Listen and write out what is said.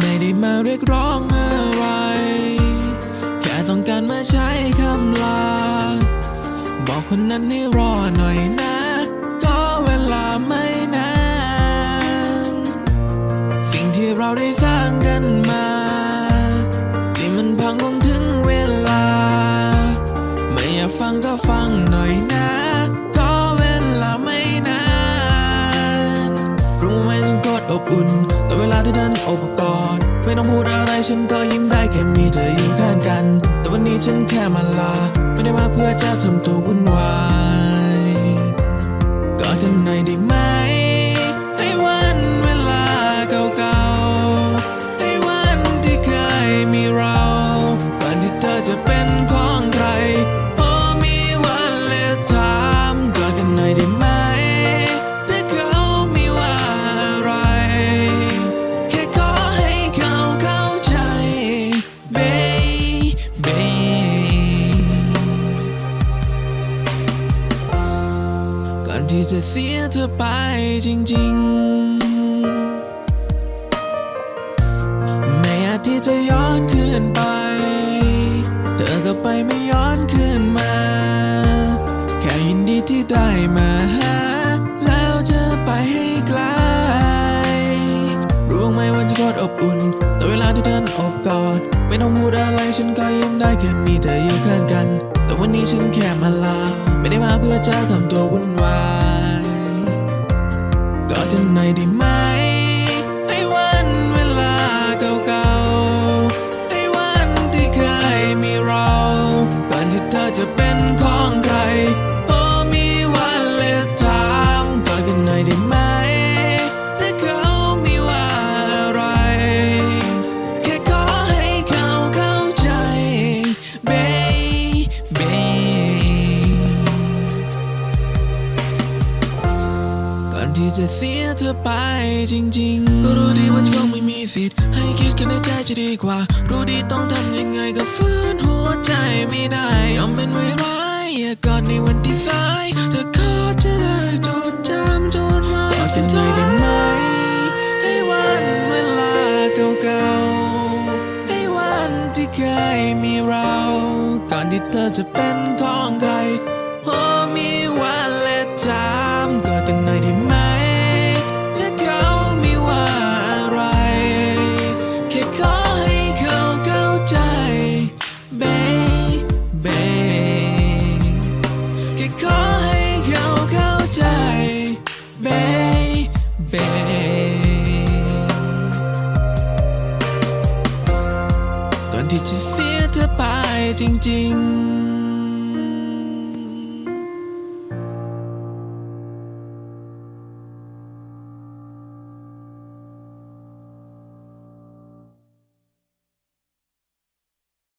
ไม่ได้มาเรียกร้องอะไร แค่ต้องการมาใช้คำลา บอกคนนั้นให้รอหน่อยนะ ก็เวลาไม่นาน สิ่งที่เราได้สร้างกันมา ที่มันพังลงถึงเวลา ไม่อยากฟังก็ฟัง ฉันก็ยิ้มได้แค่มีเธออยู่ข้างกัน แต่วันนี้ฉันแค่มาลา ไม่ได้มาเพื่อจะทำตัววุ่นวายกอดกันหน่อยได้ไหมให้วันเวลาเก่าๆให้วันที่เคยมี ที่จะเสียเธอไปจริงๆ ไม่อาจที่จะย้อนคืนไป เธอก็ไปไม่ย้อนคืนมา แค่ยินดีที่ได้มาหา แล้วจะไปให้ไกล รู้ไหมว่าจะโคตรอบอุ่น แต่เวลาที่เดินอบกอด ไม่ต้องพูดอะไรฉันก็ยังได้แค่มีเธออยู่ข้างกัน แต่วันนี้ฉันแค่มาลา ไม่ได้มาเพื่อจะทำตัววุ่นวาย กอด จะเสียเธอไปจริงๆ ก็รู้ดีว่าคงไม่มีสิทธิ์ ให้คิดกันในใจจะดีกว่า รู้ดีต้องทำยังไงก็ฟื้นหัวใจไม่ได้ยอมเป็นไว้ร้ายอย่ากอดในวันที่สายเธอขอจะได้จดจำจนวันสุดท้ายได้ไหมให้วันเวลาเก่าๆให้วันที่เคยมีเรา ก่อนที่เธอจะเป็นของใครพอมี ค่ขอให้เราเข้าใจ baby ก่อนที่จะเสียเธอไปจริง ๆ